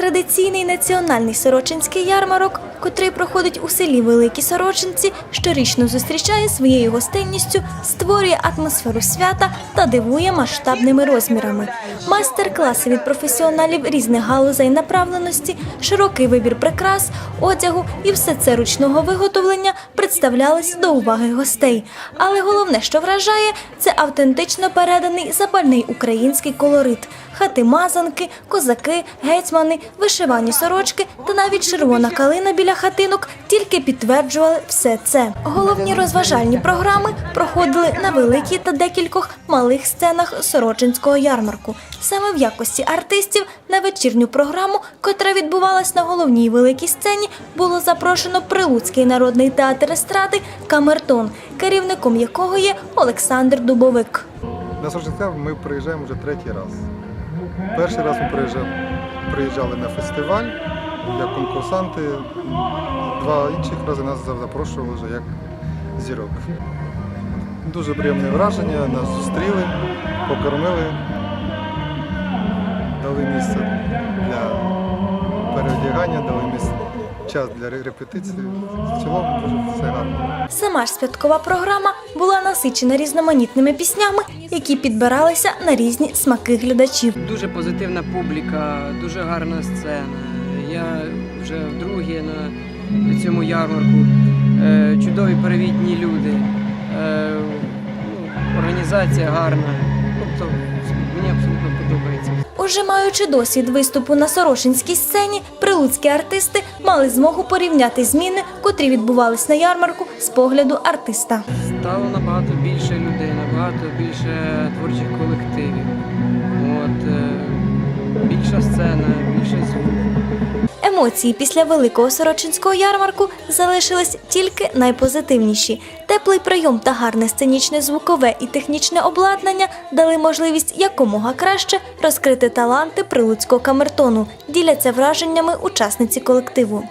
Традиційний національний сорочинський ярмарок, котрий проходить у селі Великі Сорочинці, щорічно зустрічає своєю гостинністю, створює атмосферу свята та дивує масштабними розмірами. Майстер-класи від професіоналів різних галузей направленості, широкий вибір прикрас, одягу і все це ручного виготовлення представлялись до уваги гостей. Але головне, що вражає, це автентично переданий запальний український колорит. Хати мазанки, козаки, гетьмани, вишивані сорочки та навіть червона калина біля хатинок тільки підтверджували все це. Головні розважальні програми проходили на великій та декількох малих сценах Сорочинського ярмарку. Саме в якості артистів на вечірню програму, котра відбувалась на головній великій сцені, було запрошено Прилуцький народний театр естради Камертон, керівником якого є Олександр Дубовик. На Сорочинця ми приїжджаємо вже третій раз. Перший раз ми приїжджали, на фестиваль як конкурсанти. Два інших рази нас запрошували вже як зірок. Дуже приємне враження, нас зустріли, покормили, дали місце для переодягання, дали місце, час для репетиції. В цілому дуже все гарно. Сама ж святкова програма була насичена різноманітними піснями, які підбиралися на різні смаки глядачів. Дуже позитивна публіка, дуже гарна сцена. Я вже вдруге на, цьому ярмарку. Е, чудові перевітні люди. Е, ну, організація гарна. Уже маючи досвід виступу на Сорошинській сцені, прилуцькі артисти мали змогу порівняти зміни, котрі відбувались на ярмарку з погляду артиста. Стало набагато більше людей, набагато більше творчих колективів. От, е, більша сцена, більше звук. Емоції після великого сорочинського ярмарку залишились тільки найпозитивніші. Теплий прийом та гарне сценічне звукове і технічне обладнання дали можливість якомога краще розкрити таланти прилуцького камертону. Діляться враженнями учасниці колективу.